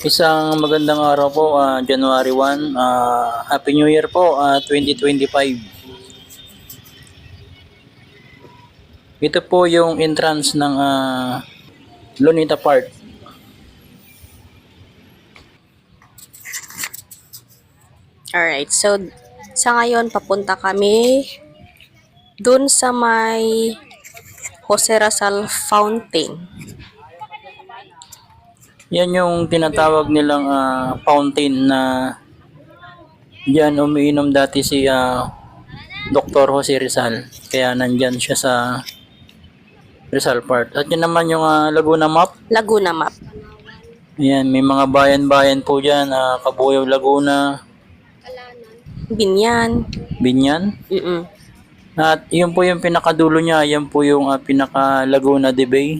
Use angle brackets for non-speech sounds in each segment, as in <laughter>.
Isang magandang araw po, ah, January 1. ah, Happy New Year po, ah, 2025. Ito po yung entrance ng ah, Lunita Park. Alright, so sa ngayon papunta kami dun sa may Jose Rizal Fountain. Yan yung tinatawag nilang ah, fountain na diyan umiinom dati si ah, Dr. Jose Rizal. Kaya nandyan siya sa Rizal Park. At yun naman yung ah, Laguna Map. Laguna Map. Ayan, may mga bayan-bayan po dyan. ah, Kabuyaw, Laguna, Binyan. Binyan. Mm-mm. At yun po yung pinakadulo niya. Yan po yung ah, pinaka Laguna de Bay.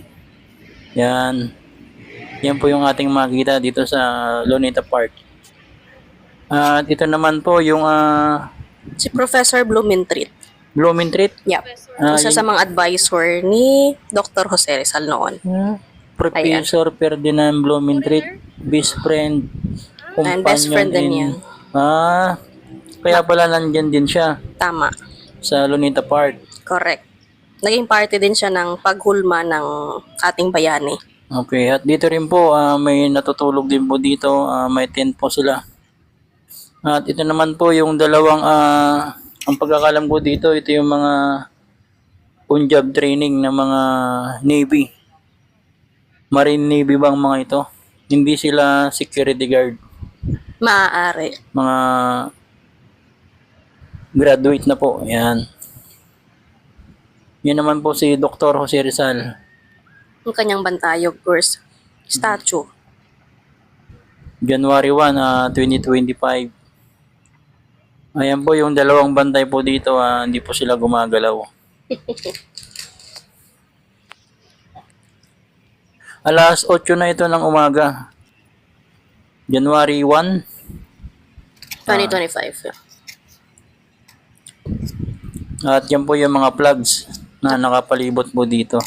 Yan. Yan po yung ating makita dito sa Luneta Park. At ito naman po yung ah, Si Professor Blumentritt. Blooming Treat. Yep. Ah, Isa sa mga advisor ni Dr. Jose Rizal noon. Professor Ferdinand Blooming Treat. Best friend. And best friend din in- niya. Ah, kaya pala nandyan din siya Tama. sa Luneta Park. Correct. Naging party din siya ng paghulma ng ating bayani. Okay, at dito rin po ah, may natutulog din po dito, ah, may tent po sila. At ito naman po yung dalawang ah, ang pagkakalam ko dito, ito yung mga on-job training ng mga Navy. Marine Navy bang mga ito? Hindi sila security guard, Maaari. mga graduate na po. Yan. Yan naman po si Dr. Jose Rizal. Yung kanyang bantay, of course. Statue. January 1, ah, 2025. Ayan po yung dalawang bantay po dito, ah, hindi po sila gumagalaw. <laughs> Alas 8 na ito ng umaga. January 1. 2025. yeah. At yan po yung mga plugs na nakapalibot po dito.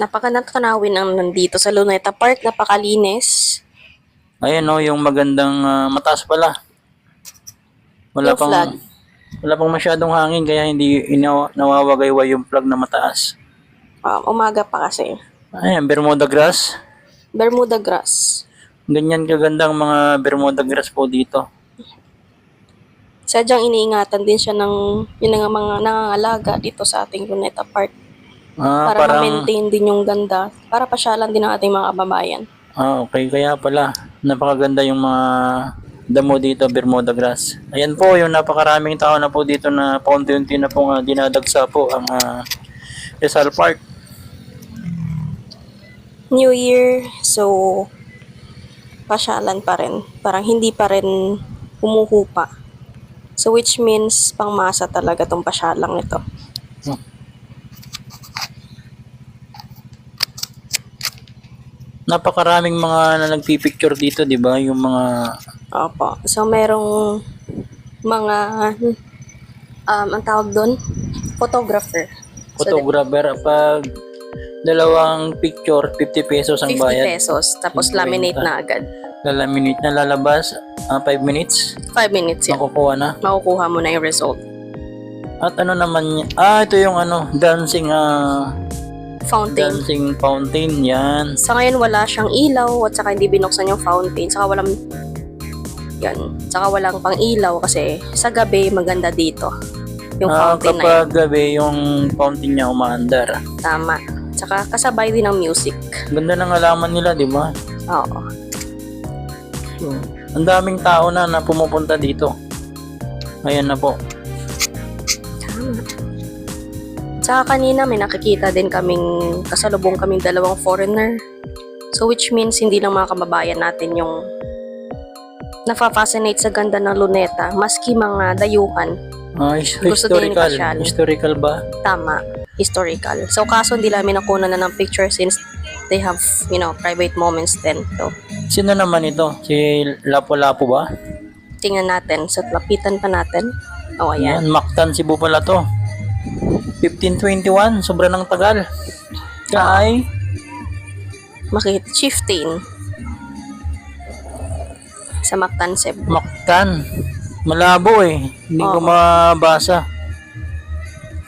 Yeah. Napaka-natanawin ang nandito sa Luneta Park. Napakalinis. Ayan o, yung magandang ah, mataas pala. Wala Yung pang flag. wala pang masyadong hangin kaya hindi inaw, nawawagayway yung plug na mataas. Um, umaga pa kasi. Ayan, Bermuda grass. Bermuda grass. Ganyan kagandang mga Bermuda grass po dito. Sadyang iniingatan din siya ng yun nga mga nangangalaga dito sa ating Luneta Park. Ah, Para parang, ma-maintain din yung ganda. Para pasyalan din ng ating mga kababayan. ah, okay, kaya pala, napakaganda yung mga damo dito, Bermuda grass. Ayan po, yung napakaraming tao na po dito na paunti-unti na po dinadagsa po ang ah, Rizal Park. New Year, so pasyalan pa rin. Parang hindi pa rin humuhupa. So which means pangmasa talaga tong pasyalang ito. Napakaraming mga na nagpipicture dito, di ba? Yung mga, Opo. So merong mga um, ang tawag doon, photographer. So, photographer, pag dalawang picture, 50 pesos ang 50 bayad. pesos. Tapos 50 laminate na agad. Lalaminate na lalabas, 5 minutes, 5 minutes yan. makukuha na. Makukuha mo na yung result. At ano naman, ah, ito yung ano, dancing, ah, Fountain. dancing fountain, yan. Sa ngayon wala siyang ilaw at saka hindi binuksan yung fountain. Saka walang yan. Saka walang pang ilaw kasi sa gabi maganda dito. Yung Ah, fountain na kapag gabi, yung fountain niya umaandar. yun. Tama. Saka kasabay din ng music. Ganda ng alaman nila, di ba? Oo. So, ang daming tao na na pumupunta dito. Ayan na po. Tama. Saka kanina may nakikita din kaming kasalubong kaming dalawang foreigner. So which means hindi lang mga kababayan natin yung nafa-fascinate sa ganda ng luneta maski mga dayuhan Ah, his- Gusto din historical. Historical ba? tama, historical. So kaso hindi namin nakuha na ng picture since they have, you know, private moments then. So Sino naman ito? Si Lapu-Lapu ba? tingnan natin, sa lapitan pa natin. Oh, ayan. Yan, Mactan Cebu pala to. 1521, sobra ng tagal. Kay Makikita, chieftain. sa Mactan, Cebu. Mactan. Malabo eh. Hindi ko Oo. mabasa.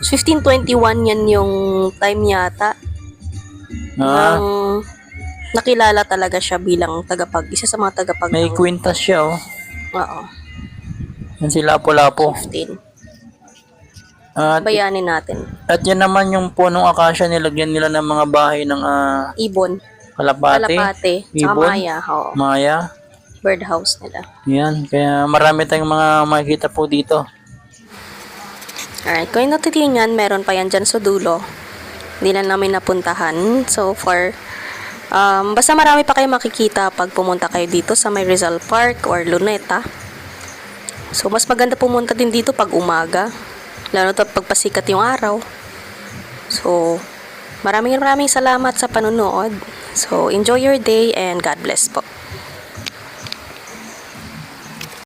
1521 yan yung time yata. Ah, Nang nakilala talaga siya bilang tagapag, isa sa mga tagapag may ng- kwintas siya oh. Oo, Yan si Lapu-Lapu. 15. At, Bayanin natin. at yan naman yung punong akasya nilagyan nila ng mga bahay ng ah, Ibon, kalapate, Kalapate, tsaka Ibon? Maya. Oo, maya. birdhouse nila. Yan, kaya marami tayong mga makikita po dito. Alright, kung yung natitingnan, meron pa yan dyan sa dulo. Hindi lang namin napuntahan. So far, um, basta marami pa kayo makikita pag pumunta kayo dito sa may Rizal Park or Luneta. So, mas maganda pumunta din dito pag umaga. Lalo to pag pasikat yung araw. So, maraming maraming salamat sa panonood. So, enjoy your day and God bless po.